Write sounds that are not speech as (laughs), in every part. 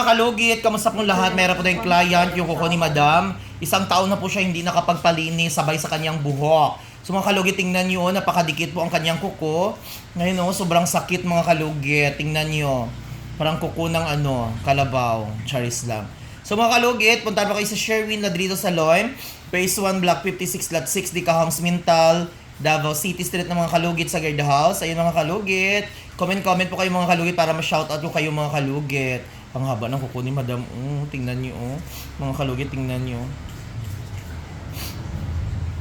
mga kalugit, kamusta pong lahat? Meron po tayong client, yung kuko ni Madam. Isang taon na po siya hindi nakapagpalinis sabay sa kanyang buhok. So mga kalugit, tingnan nyo, napakadikit po ang kanyang kuko. Ngayon oh, sobrang sakit mga kalugit. Tingnan nyo. Parang kuko ng ano, kalabaw. Charis lang. So mga kalugit, punta pa kayo sa Sherwin Ladrito Salon. Phase 1, Block 56, Lot 6, Dicahoms Mintal, Davao City Street ng mga kalugit sa Guard House. Ayun mga kalugit. Comment-comment po kayo mga kalugit para ma-shoutout ko kayo mga kalugit. Ang haba ng kuko ni Madam. Oh, tingnan niyo oh. Mga kalugit, tingnan niyo.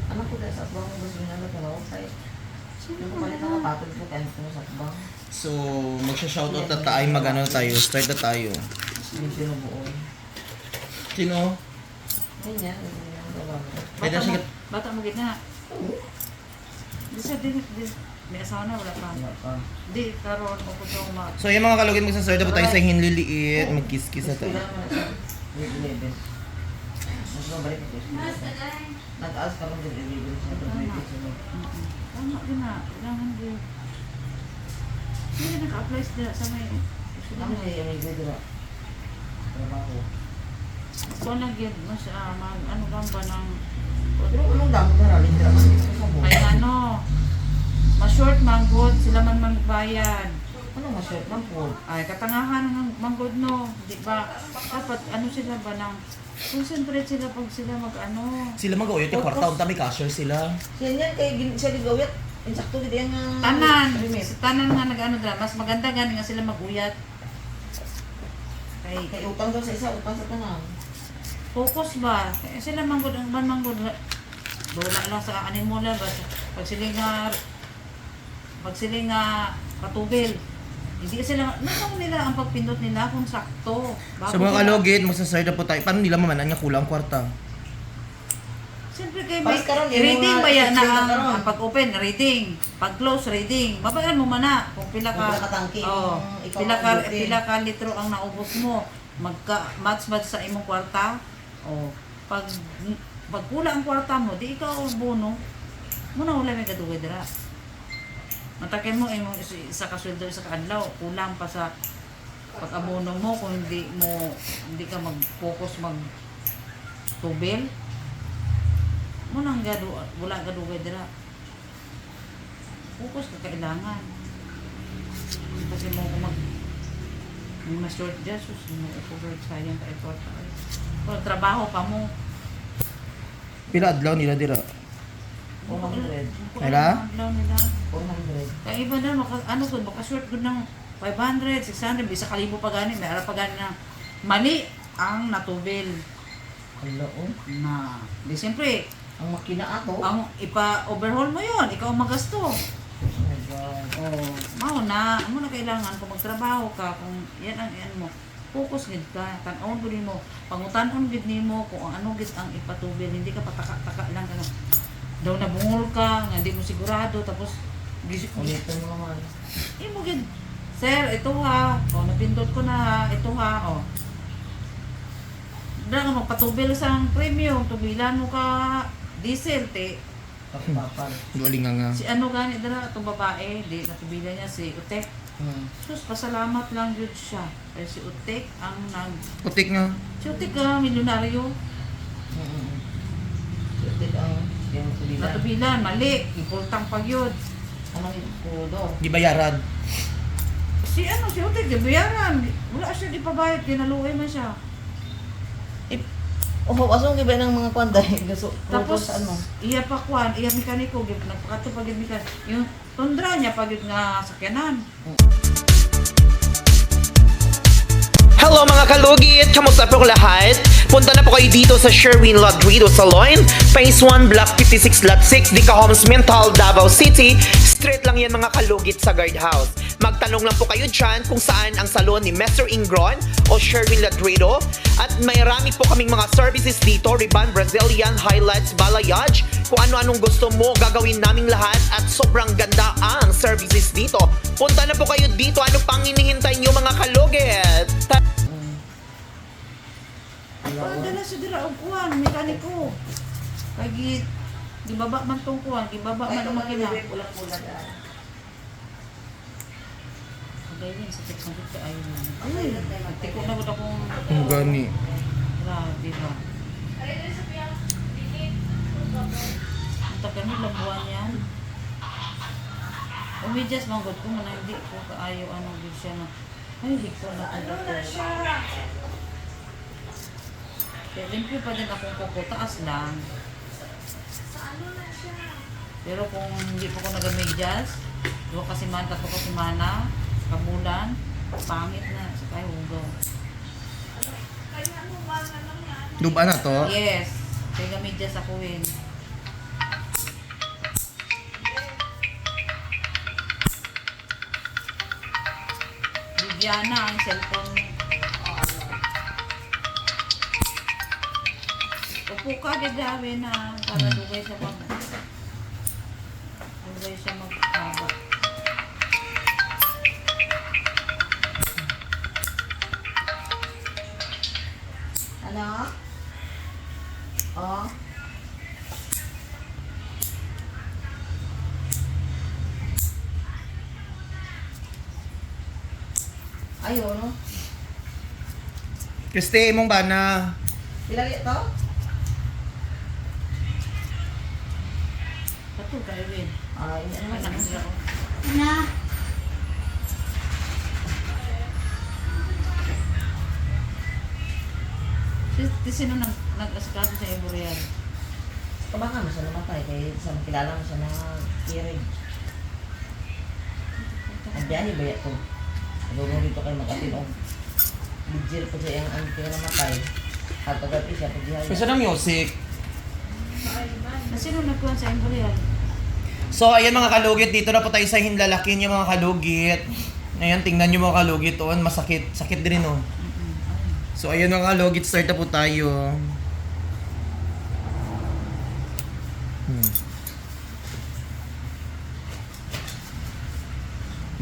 Ano ko dahil sa abang gusto niya na pero kay Sino ko palit ang kapatid ko kaya ko sa abang. So, magsha-shoutout na tayo, mag-ano tayo, start na tayo. Hindi sinubuon. Sino? Ganyan, ganyan ko. Bata bata mo gitna. Di siya, di, di, may asawa na, wala pa. Wala pa. Di, karoon ko ko ito ma... So, yung mga kalugit, magsastart na po tayo sa hinliliit. Mag-kiss-kiss na tayo. Mo. Grade 11. Mas mabalik ako. Nag-aas ka lang grade 11 siya. Grade 8 siya. Mm-mm. Tama din na, kailangan din. Hindi na naka-apply sa may... Ano siya yung grade na? Trabaho. So, nagyan mo siya, mag, ano lang ba ng... Ulong damo na rin. Hindi sa buhay. Ay ano, ma-short manggod, sila man magbayad. Ano nga shirt ng food? Ay, katangahan ng manggod no, di ba? Dapat ano sila ba ng... Concentrate sila pag sila mag-ano. Sila mag-uyot yung kwarta, unta may cashier sila. Siya niyan kay gin- siya gigawit. Insakto gid yang ah, Tanan, sa tanan nga nag-ano dra, mas maganda gani nga sila mag-uyat. Kay Kay utang daw sa isa, utang sa tanan. focus ba? Kaya sila manggod ang ban manggod. Dola lang sa mo ba pag sila nga pag sila nga katubil. Hindi sila, nakaw nila ang pagpindot nila kung sakto. Bago So, mga sila- kalugit, magsastart na po tayo. Paano nila mamanan nga kulang kwarta? Siyempre kay may Pas karon, yung reading mga ba yan na ang, pag-open, reading. Pag-close, reading. Babayan mo man na kung pila ka, Kung pila ka tangke, oh, yung ikaw pila ka, ang pila ka litro ang naubos mo. Magka, match-match sa imong kwarta. Oh, pag, pag kula ang kwarta mo, di ikaw ang bono. Muna wala may kadugay dira. Matakin mo imong isa, ka sweldo isa ka adlaw, kulang pa sa pag-abono mo kung hindi mo hindi ka mag-focus mag tubil mo nang gado wala gadugay dira. Focus ka kailangan. Kasi mo kung mag may mas short dyan sus mo over sayang ka effort trabaho pa mo. Pila adlaw nila dira. 400. Kung Wala? ano ang adlaw nila 400. kaya iba na maka, ano ko baka short good ng 500 600 bisa kalibo pa gani may ara pa gani na mali ang natubil Hello, oh. na di siyempre Ang makina ato. ang ipa-overhaul mo yon ikaw ang magasto Oh my God. Oh, mao na, amo na kailangan kung magtrabaho ka, kung yan ang yan mo, focus gid ka, tan-on gid mo, pangutan-on gid nimo kung ano gid ang ipatubil, hindi ka pataka-taka lang ka nga, daw nabungol ka, nga hindi mo sigurado, tapos gis Ulitin mo naman. imo gid, sir, ito ha, oh, napindot ko na ha, ito ha, oh. Dahil ka magpatubil sa premium, tubilan mo ka diesel, te. Papapan. Galing nga nga. Si ano gani dala, itong babae, di natubilan niya si Utek. Hmm. Sus, pasalamat lang yun siya. Kaya si Utek ang nag... Putik nga. Si Utek ah, milyonaryo. Hmm. Sulit ang yung kulilan. Natubilan, mali. Ipultang pag yun. Anong ikudo? Di bayarad. Si ano, si Utek, di bayaran. Wala siya di pabayad, kinaluoy man siya. Oh, asong giba ng mga kwan dahil (laughs) gusto Tapos, ano? iya pa kwan, iya mekaniko, gib- nagpakato pag yun mekaniko. Yung tundra niya pag yun nga sakyanan. Hello mga kalugit! Kamusta po lahat? Punta na po kayo dito sa Sherwin Ladrido Salon, Phase 1, Block 56, Lot 6, Dica Homes, Mental, Davao City. Straight lang yan mga kalugit sa guardhouse. Magtanong lang po kayo dyan kung saan ang salon ni Mr. Ingron o Sherwin Ladrido. At may rami po kaming mga services dito, Riban, Brazilian, Highlights, Balayage. Kung ano-anong gusto mo, gagawin naming lahat at sobrang ganda ang services dito. Punta na po kayo dito. Ano pang hinihintay nyo mga kalugit? Ta- Parang dala siya dira og kuwan, mekaniko. Kay gi gibaba man tong kuwan, gibaba man ang makina. Pula-pula dahil. Gawin, sakit sakit ka mo. Nagtiko na ba akong Ang gani. grabe ba? Ang tagal mo labuan yan. Umidyas manggod ko man hindi ko kaayo ano gid siya na ay hindi ko na ano ko. Kaya limpyo pa din akong kuko, taas lang. Pero kung hindi pa ko nagamidyas, dua kasi man, tatlo kasi mana, kabulan, pangit na sa kayo hugaw. Luba na to? Yes. Kaya gamidyas ako eh. Bibiana ang cellphone. Upo ka gagawi na para dugay sa pag dugay siya Ano? Oh? Ayaw, no? Christy, imong bana. Ilagay ito? Kato kayo rin. Ay, ano naman? Anak sila ko. Na. Si sino nag, nag-asikaso sa Eboreal? Kabangan mo siya namatay kaya sa makilala mo siya na kirig. Ang biyani ba ito? Luro dito kayo mag-atin o. Bidjir po siya yung ang namatay. At pagkapi siya pagdihay. Kasi ng music. Na sino nagkuhan sa Eboreal? So, ayan mga kalugit, dito na po tayo sa hinlalakin yung mga kalugit. Ayan, tingnan nyo mga kalugit doon, masakit. Sakit din, oh. So, ayan mga kalugit, start na po tayo. Hmm.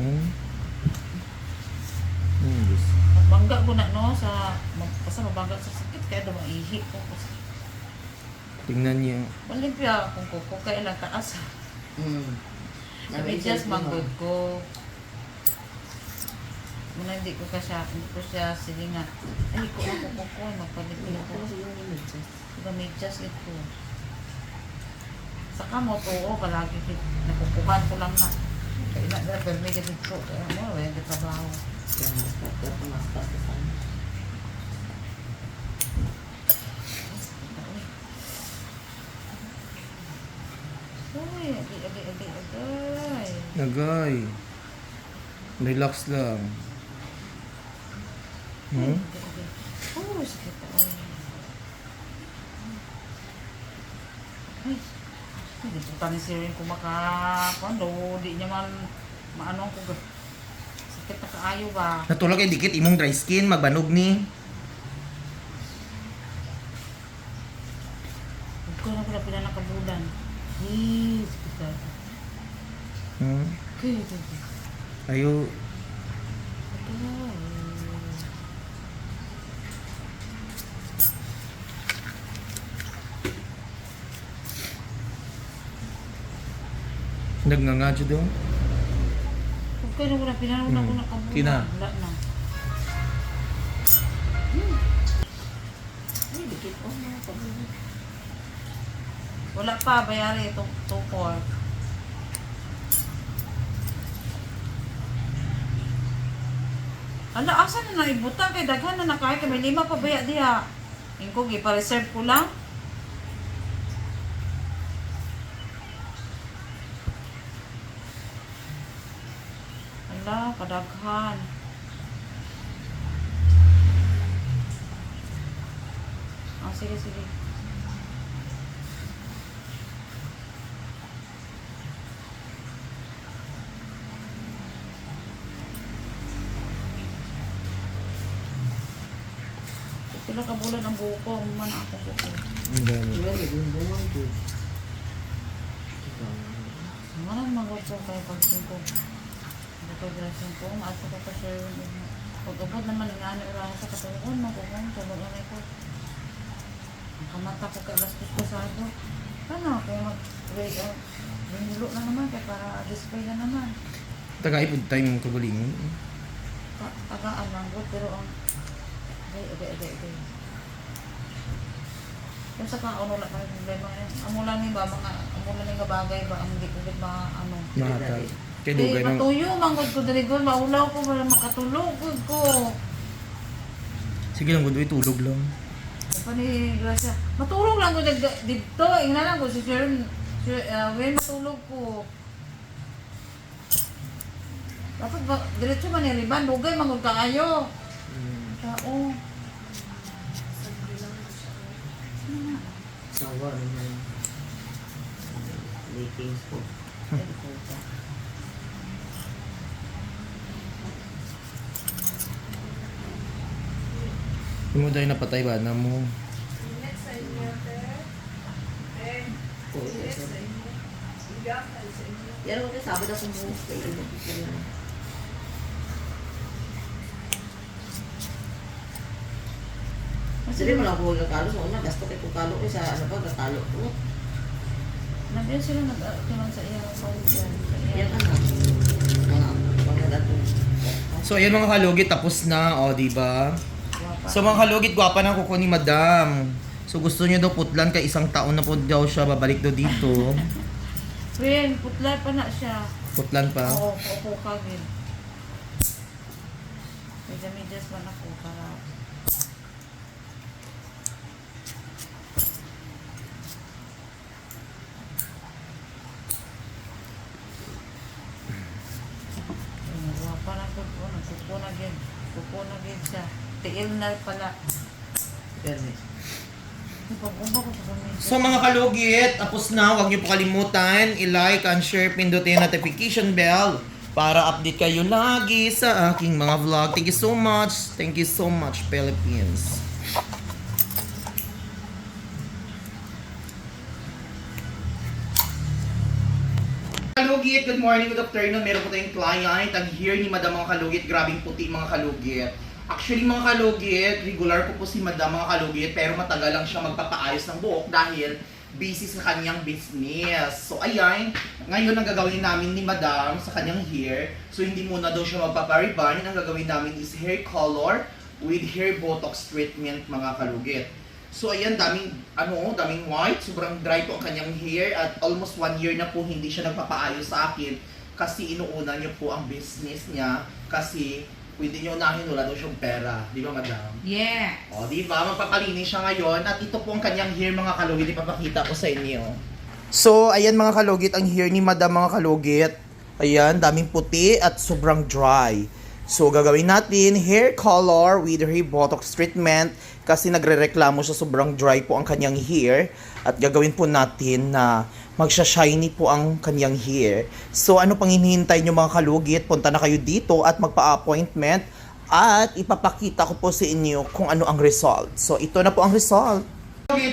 Hmm. Hmm, Diyos. Bangga ko na no sa basta mabangga sa sakit kaya daw maihi ko. Tingnan niyo. Malimpya kung kuko kaya lang taas. Hmm. Sa medyas manggod ko. Muna hindi ko ka siya, hindi ko siya sige nga. Ay, ko ako kuko, magpalitin ko. Sa medyas ito. Sa kamot, oo, palagi kit, nakukuhan ko lang na. Kaya na, na, pero may ganit ko. Kaya mo, wala yung trabaho. Uy, agi, agi, agi, agay. Nagay. Relax lang. Hmm? Oh, sakit ako. Ay, hindi ko tani si Rin kung makakondo. Di niya man maano ko. Sakit na kaayo ba? Natulog kay dikit imong dry skin, magbanog ni. Huwag ko na pala pila nakabulan. Hey, sakit ka. Hmm? Okay, okay, okay. Ayo, Agay. nagnganga dyan doon. Huwag ko na pila na Hmm. ako nakabulan. Kina? Wala na. Hmm. Ay, dikit ko na nakabulan. Wala pa, bayari itong 2-4. Ala, asa na naibuta kay daghan na nakaya kay may lima pa baya diha. Ingko gi pa reserve ko lang. Ala, kadaghan. Ah, sige, sige. Pila ka bulan ang buko, man ako buko. Ang dami. Manang mangod ko kay pagsin ko. Hindi ko grasin ko, maasa ko pa siya yun. Pag-abot naman nga ni Urang sa katulungan, magkukong, tulog na ko. Ang kamata ko kay alas dos pasado. Ano, kung mag-wait, uh, binulo na naman kaya para display na naman. Tagay po tayo mong kagulingon. Ta- Tagaan lang ko, pero ang... Agay, agay, agay, agay. Yung sa kaon, wala kami problema. Amo lang ni ba, mga, amo lang nga bagay ba, ang hindi ko mga ano. Matag. Kay Eh, dugay ng matuyo, manggod ko dali gol, maulaw ko, para makatulog gud ko. Sige lang gud tulog lang. Apa ni Gracia? Matulog lang ko dito, ingna lang ko si Sharon. Uh, when matulog ko. Dapat ba, diretso man ni Riban, lugay, manggod ka kayo. Tao. Sawa naman. Leaking po. (laughs) Hindi mo dahil napatay ba na mo. Yan ako sabi na kung kayo. Kasi mo lang ko gakalo sa una, gasto kay kalo ko sa ano pa gakalo ko. Nandiyan sila nag-atiman sa iyang. Sa Yan mga dato. So ayan mga kalugit, tapos na, o di ba? So mga kalugit, gwapa na kuko ni Madam. So gusto niyo daw putlan kay isang taon na po daw siya babalik daw dito. Friend, putla pa na siya. Putlan pa. Oo, opo ka gid. Medya-medyas man ako para Ayun, Wapa na ko po, nagkupo na gid. Kupo na gid siya. Tiil na pala. Sa pamilya. So mga kalugit, tapos na. Huwag niyo po kalimutan, i-like and share, pindutin yung notification bell para update kayo lagi sa aking mga vlog. Thank you so much. Thank you so much, Philippines. Kalugit, good morning, good afternoon. Meron po tayong client. Ang here ni Madam mga kalugit. Grabing puti mga kalugit. Actually mga kalugit, regular po po si Madam mga kalugit pero matagal lang siya magpapaayos ng buhok dahil busy sa kanyang business. So ayan, ngayon ang gagawin namin ni Madam sa kanyang hair. So hindi muna daw siya magpapariban. Ang gagawin namin is hair color with hair botox treatment mga kalugit. So ayan, daming ano, daming white, sobrang dry po ang kanyang hair at almost one year na po hindi siya nagpapaayos sa akin kasi inuuna niyo po ang business niya kasi pwede niyo unahin wala daw siyang pera. Di ba, madam? Yeah. O, di ba? Magpapalinis siya ngayon at ito po ang kanyang hair mga kalugit. Ipapakita ko sa inyo. So, ayan mga kalugit, ang hair ni madam mga kalugit. Ayan, daming puti at sobrang dry. So, gagawin natin hair color with hair botox treatment kasi nagre-reklamo siya sobrang dry po ang kanyang hair at gagawin po natin na magsha-shiny po ang kanyang hair. So, ano pang hinihintay nyo mga kalugit? Punta na kayo dito at magpa-appointment at ipapakita ko po sa inyo kung ano ang result. So, ito na po ang result.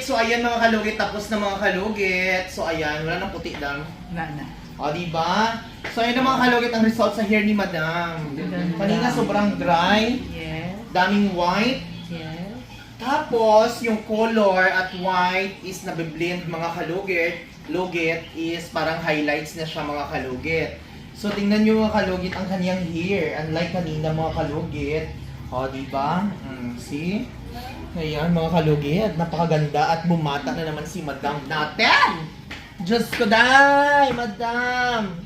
So ayan mga kalugit, tapos na mga kalugit. So, ayan, wala nang puti lang. Wala na. O, di ba? So, ayun na mga kalugit ang result sa hair ni Madam. Kanina sobrang dry, Yes. daming white. Yes. Tapos, yung color at white is nabiblend mga kalugit. Lugit is parang highlights na siya mga kalugit. So, tingnan nyo mga kalugit ang kanyang hair. Unlike kanina mga kalugit. O, di ba? Mm, see? Ayan mga kalugit. Napakaganda at bumata na naman si Madam natin. Diyos ko day, Madam.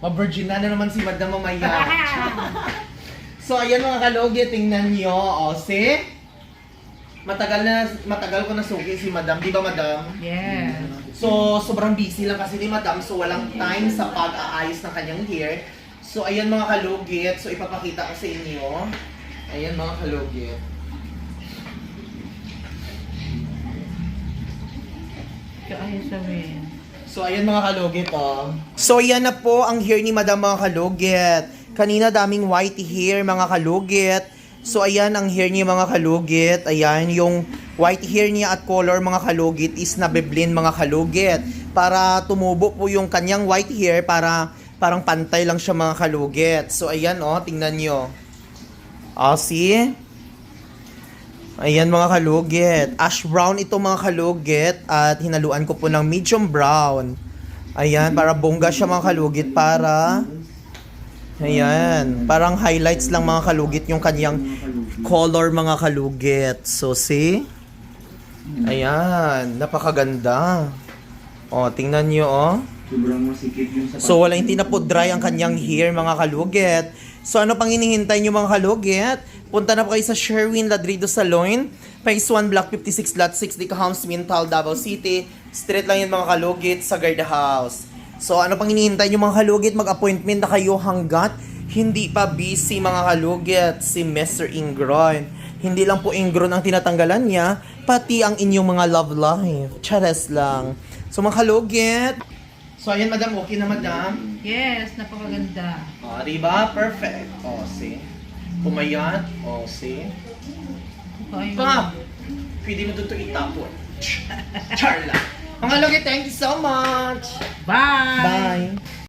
Ma-virgin na na naman si Madam mamaya. (laughs) So, ayan mga kalugit, tingnan nyo. O, see? Matagal na, matagal ko nasuki si Madam. Di ba, Madam? Yes. So, sobrang busy lang kasi ni Madam. So, walang time sa pag-aayos ng kanyang hair. So, ayan mga kalugit. So, ipapakita ko sa inyo. Ayan mga kalugit. Kaya sabihin. So, ayan mga kalugit, oh. So, ayan na po ang hair ni Madam mga kalugit. Kanina daming white hair mga kalugit. So, ayan ang hair niya mga kalugit. Ayan, yung white hair niya at color mga kalugit is nabiblend mga kalugit. Para tumubo po yung kanyang white hair para parang pantay lang siya mga kalugit. So, ayan oh, tingnan nyo. Oh, see? Ayan mga kalugit. Ash brown ito mga kalugit at hinaluan ko po ng medium brown. Ayan, para bongga siya mga kalugit para Ayan. Parang highlights lang mga kalugit yung kanyang color mga kalugit. So, see? Ayan. Napakaganda. O, tingnan nyo, oh. Sobrang masikip yung sa So, wala, hindi na po dry ang kanyang hair, mga kalugit. So, ano pang hinihintay nyo, mga kalugit? Punta na po kayo sa Sherwin Ladrido Salon. Phase 1, Block 56, Lot 6, Dicahams, Mintal, Davao City. Street lang yun, mga kalugit, sa Guard House. So, ano pang hinihintay nyo, mga kalugit? Mag-appointment na kayo hanggat hindi pa busy, mga kalugit, si Mr. Ingron. Hindi lang po Ingron ang tinatanggalan niya, pati ang inyong mga love life. Chares lang. So, mga kalugit, So, ayan, madam. Okay na, madam. Yes, napakaganda. O, oh, diba? Perfect. O, see? Pumayat. O, see? Ay, Pa! Pwede mo doon ito itapon. Charla. Mga logi, thank you so much. Bye! Bye.